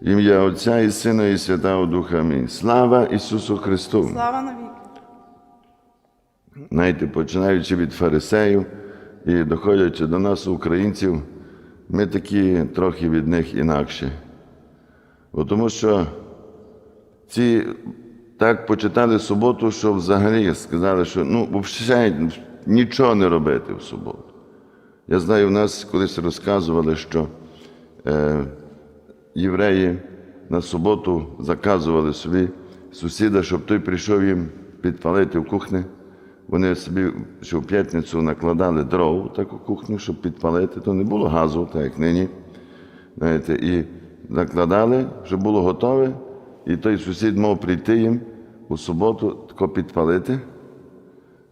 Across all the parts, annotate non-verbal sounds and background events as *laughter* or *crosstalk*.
Ім'я Отця і Сина, і Святого Духа. Амінь. Слава Ісусу Христу! Слава навіки. Знаєте, починаючи від фарисеїв і доходячи до нас, українців, ми такі трохи від них інакші. Бо тому що ці так почитали суботу, що взагалі сказали, що ну, взагалі нічого не робити в суботу. Я знаю, в нас колись розказували, що е, євреї на суботу заказували собі сусіда, щоб той прийшов їм підпалити в кухні. Вони собі що в п'ятницю накладали дров таку кухню, щоб підпалити, то не було газу, так як нині. Знаєте, і накладали, щоб було готове, і той сусід мав прийти їм у суботу тако підпалити.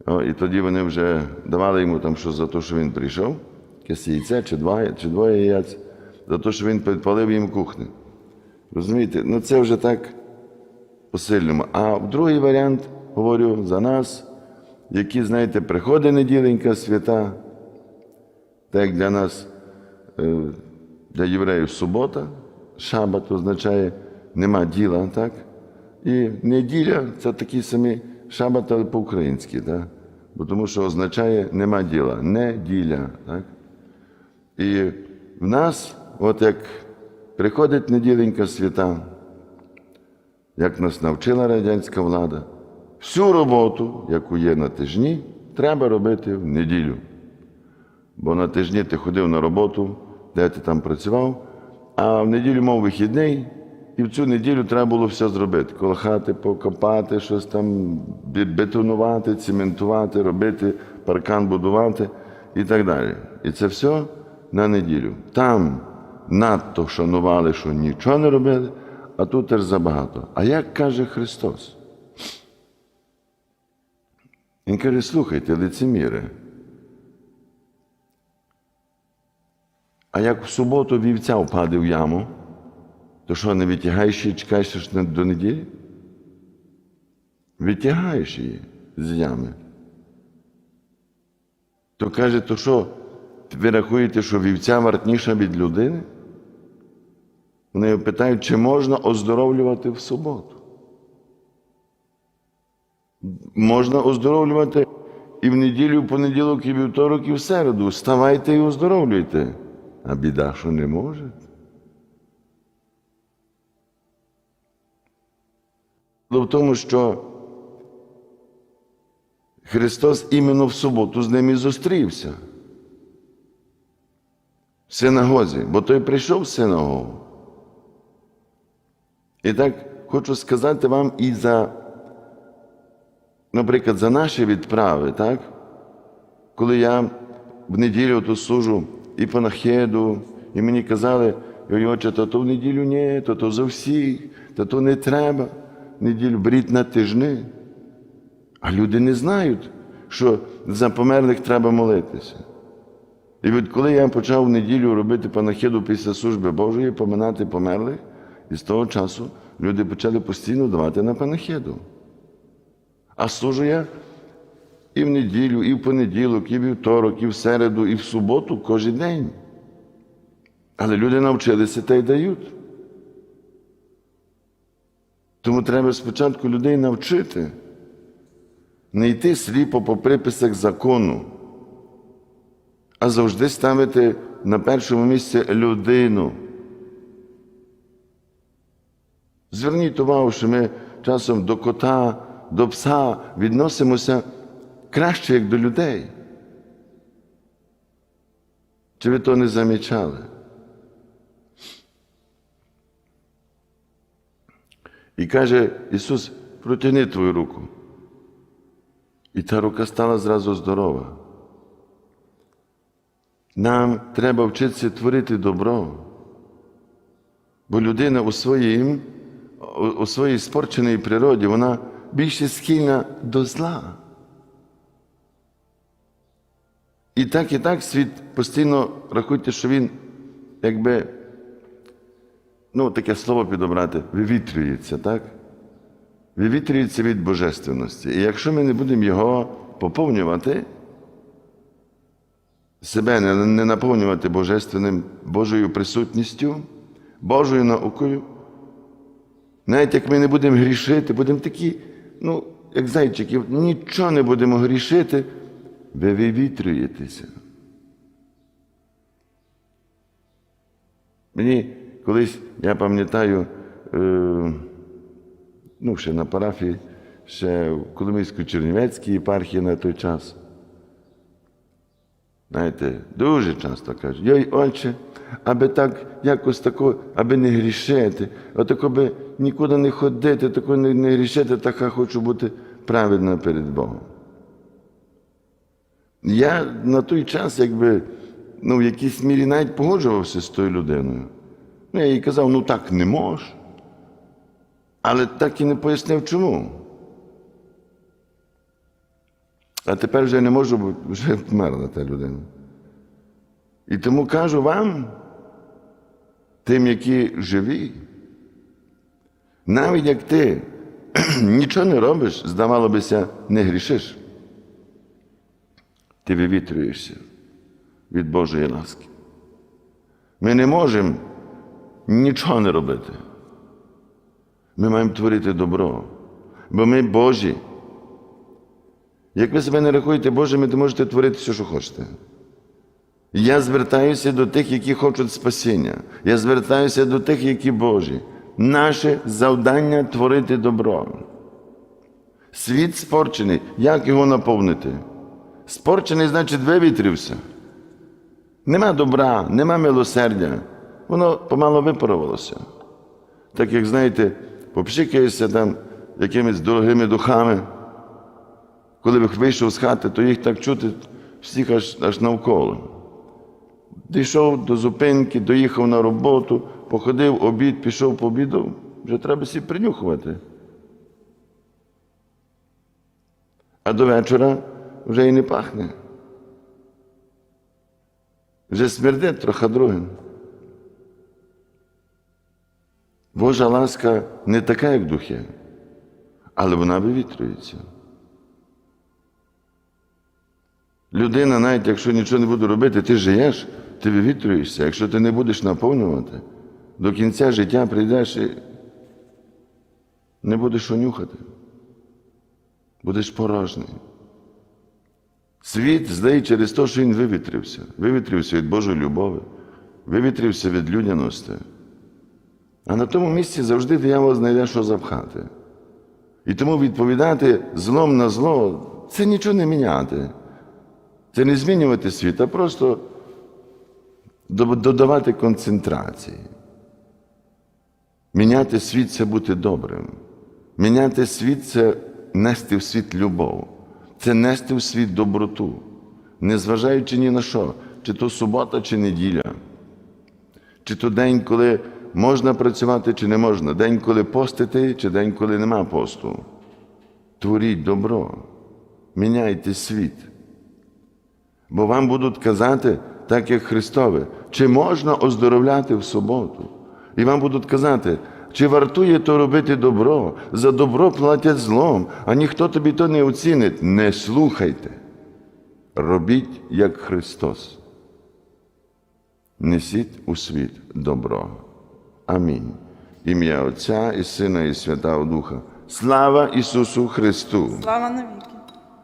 О, і тоді вони вже давали йому там що за те, що він прийшов, якесь яйце чи два, чи двоє яєць, за те, що він підпалив їм кухню. Розумієте? Ну це вже так по-сильному. А другий варіант, говорю, за нас, які, знаєте, приходить неділенька свята, так як для нас, е, для євреїв субота, шабат означає нема діла, так? І неділя це такі самі шабат, але по-українськи, так? Бо тому що означає нема діла, неділя. Так? І в нас, от як приходить неділенька свята, як нас навчила радянська влада, всю роботу, яку є на тижні, треба робити в неділю. Бо на тижні ти ходив на роботу, де ти там працював, а в неділю мав вихідний, і в цю неділю треба було все зробити: колохати, покопати, щось там бетонувати, цементувати, робити, паркан будувати і так далі. І це все на неділю. Там надто шанували, що нічого не робили, а тут теж забагато. А як каже Христос? Він каже, слухайте, лицеміри. А як в суботу вівця впаде в яму, то що, не витягаєш її, чекаєш до неділі? Витягаєш її з ями. То каже, то що, ви рахуєте, що вівця вартніша від людини? Вони питають, чи можна оздоровлювати в суботу? Можна оздоровлювати і в неділю, в понеділок, і вівторок, і в середу. Вставайте і оздоровлюйте. А біда, що не може. В тому, що Христос іменно в суботу з ними зустрівся. В синагозі, бо той прийшов в синагогу. І так хочу сказати вам і за, наприклад, за наші відправи, так? Коли я в неділю то служу і панахиду, і мені казали, «Ой, отче, то то в неділю ні, то то за всіх, то то не треба. В неділю брід на тижни. А люди не знають, що за померлих треба молитися. І від коли я почав в неділю робити панахиду після служби Божої, поминати померлих, і з того часу люди почали постійно давати на панахиду. А служу я і в неділю, і в понеділок, і вівторок, і в середу, і в суботу кожен день. Але люди навчилися та й дають. Тому треба спочатку людей навчити, не йти сліпо по приписах закону, а завжди ставити на першому місці людину. Зверніть увагу, що ми часом до кота, до пса відносимося краще, як до людей. Чи ви то не замічали? І каже Ісус, протягни твою руку. І та рука стала зразу здорова. Нам треба вчитися творити добро. Бо людина у, своїм, у- своїй спорченій природі, вона більше схильна до зла. І так, і так світ постійно рахуйте, що він якби, ну, таке слово підобрати, вивітрюється, так? Вивітрюється від божественності. І якщо ми не будемо його поповнювати, себе не наповнювати божественним Божою присутністю, Божою наукою, Навіть як ми не будемо грішити, будемо такі, ну, як зайчики, нічого не будемо грішити, ви вивітрюєтеся. Мені колись, я пам'ятаю, е, ну, ще на парафії, ще в Коломийсько-Чернівецькій єпархії на той час. Знаєте, дуже часто кажуть, йой, отче, аби так якось тако, аби не грішити, отако би нікуди не ходити, тако не, не грішити, так я хочу бути праведна перед Богом. Я на той час, якби, ну, в якійсь мірі навіть погоджувався з тою людиною. Ну, я їй казав, ну так не можеш. Але так і не пояснив, чому. А тепер вже не можу, бо вже вмерла та людина. І тому кажу вам, тим, які живі, навіть як ти *clears throat* нічого не робиш, здавало бися, не грішиш, ти вивітрюєшся від Божої ласки. Ми не можемо нічого не робити. Ми маємо творити добро, бо ми Божі. Як ви себе не рахуєте Божими, то можете творити все, що хочете. Я звертаюся до тих, які хочуть спасіння. Я звертаюся до тих, які Божі. Наше завдання творити добро. Світ спорчений. Як його наповнити? Спорчений, значить, вивітрився. Нема добра, нема милосердя. Воно помало випарувалося. Так як, знаєте, попшикаєшся там якимись дорогими духами. Коли вийшов з хати, то їх так чути всіх аж, аж навколо. Дійшов до зупинки, доїхав на роботу, походив обід, пішов по обіду, вже треба всі принюхувати. А до вечора вже і не пахне. Вже смердить трохи другим. Божа ласка не така, як духи, але вона вивітрюється. Людина, навіть якщо нічого не буде робити, ти живеш, ти вивітрюєшся. Якщо ти не будеш наповнювати, до кінця життя прийдеш і не будеш що нюхати. Будеш порожній. Світ злий через те, що він вивітрився. Вивітрився від Божої любові, вивітрився від людяності. А на тому місці завжди диявол знайде, що запхати. І тому відповідати злом на зло це нічого не міняти. Це не змінювати світ, а просто додавати концентрації. Міняти світ це бути добрим. Міняти світ це нести в світ любов, це нести в світ доброту, незважаючи ні на що, чи то субота, чи неділя, чи то день, коли можна працювати, чи не можна, день, коли постити, чи день, коли нема посту. Творіть добро, міняйте світ. Бо вам будуть казати, так як Христове, чи можна оздоровляти в суботу. І вам будуть казати, чи вартує то робити добро, за добро платять злом, а ніхто тобі то не оцінить. Не слухайте. Робіть, як Христос. Несіть у світ добро. Амінь. Ім'я Отця і Сина, і Святого Духа. Слава Ісусу Христу! Слава навіки.